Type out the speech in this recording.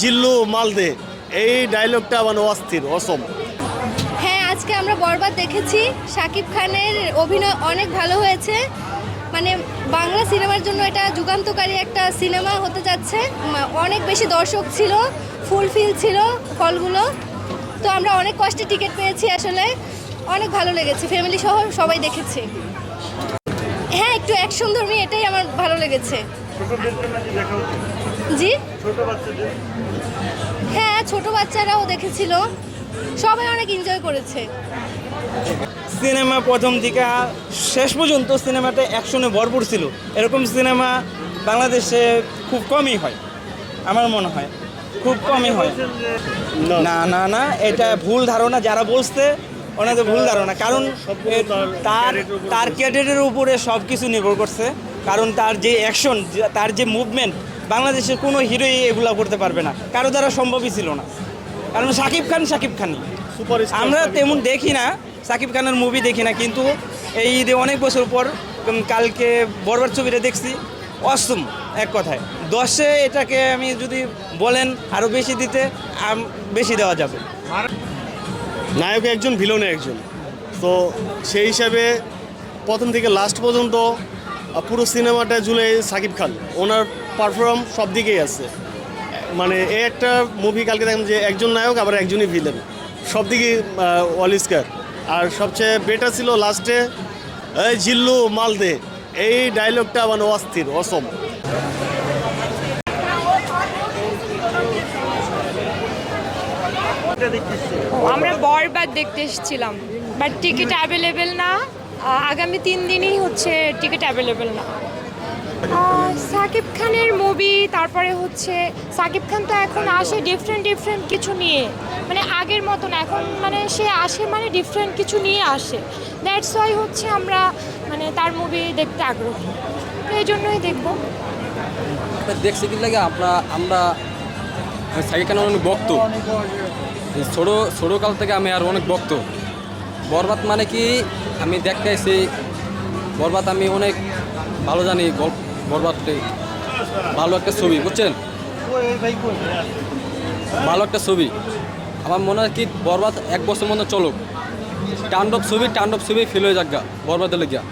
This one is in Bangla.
জিল্লু, মালদে। এই ডায়লগটা মানে অস্থির, অসম। হ্যাঁ আজকে আমরা বরবাদ দেখেছি। শাকিব খানের অভিনয় অনেক ভালো হয়েছে। মানে বাংলা সিনেমার জন্য এটা যুগান্তকারী একটা সিনেমা হতে যাচ্ছে। অনেক বেশি দর্শক ছিল ফুলফিল ছিল হলগুলো তো আমরা অনেক কষ্টে টিকিট পেয়েছি আসলে। অনেক ভালো লেগেছে। ফ্যামিলি সহ সবাই দেখেছি। হ্যাঁ একটু অ্যাকশন ধর্মী এটাই আমার ভালো লেগেছে। জি? হ্যাঁ ছোট বাচ্চারাও দেখেছিল। সবাই অনেক এনজয় করেছে। সিনেমা প্রথম দিকে শেষ পর্যন্ত সিনেমাটা অ্যাকশনে ভরপুর ছিল। এরকম সিনেমা বাংলাদেশে খুব কমই হয় আমার মনে হয়। খুব কমই হয়। না না না এটা ভুল ধারণা। যারা বলছে ওনাদের ভুল ধারণা কারণ তার তার ক্যাডেটের উপরে সব কিছু নির্ভর করছে। কারণ তার যে অ্যাকশন তার যে মুভমেন্ট বাংলাদেশের কোনো হিরোই এগুলো করতে পারবে না। কারও দ্বারা সম্ভবই ছিল না। কারণ শাকিব খান শাকিব খানই। আমরা তেমন দেখি না সাকিব খানের মুভি দেখি না কিন্তু এই ঈদে অনেক বছর পর কালকে বরবার ছবিটা দেখছি অসম এক কথায়। দশে এটাকে আমি যদি বলেন আরও বেশি দিতে বেশি দেওয়া যাবে। নায়ক একজন ভিলনে একজন। তো সেই হিসাবে প্রথম থেকে লাস্ট পর্যন্ত পুরো সিনেমাটা জুড়ে সাকিব খান। ওনার পারফর্ম সব দিকেই আছে। মানে এ একটা মুভি কালকে দেখলাম যে একজন নায়ক, আবার একজনই ভিলেন সব দিকেই অলিস্কার আর সবচেয়ে বেটার ছিল লাস্টে এই জিল্লু মালদে। এই ডায়লগটা মানে অস্থির, অসম। আমরা বরবাদ দেখতে এসেছিলাম বাট টিকিট অ্যাভেলেবেল না। আগামী তিন দিনই হচ্ছে টিকিট অ্যাভেলেবেল না। সাকিব খানের মুভি তারপরে হচ্ছে সাকিব খান তো এখন আসে ডিফারেন্ট ডিফারেন্ট কিছু নিয়ে। মানে আগের মতন এখন মানে সে আসে মানে ডিফারেন্ট কিছু নিয়ে আসে। দ্যাটস ওয়াই হচ্ছে আমরা মানে তার মুভি দেখতে আগ্রহী। তো এই জন্যই দেখব। দেখছি কি লাগে আমরা আমরা সাইকেল কেন অনেক ভক্ত। এই ছোটো কাল থেকে আমি আর অনেক ভক্ত। বরবাদ মানে কি? আমি দেখতে বরবাদ আমি অনেক ভালো জানি বরবাদটি। ভালো একটা ছবি, বুঝছেন? ভালো একটা ছবি। আমার মনে হয় কি, বরবাদ এক বছর মনে চলুক। টান্ডব ছবি টান্ডব ছবি ফেল হয়ে যাক গা, বরবাদের লেগিয়া।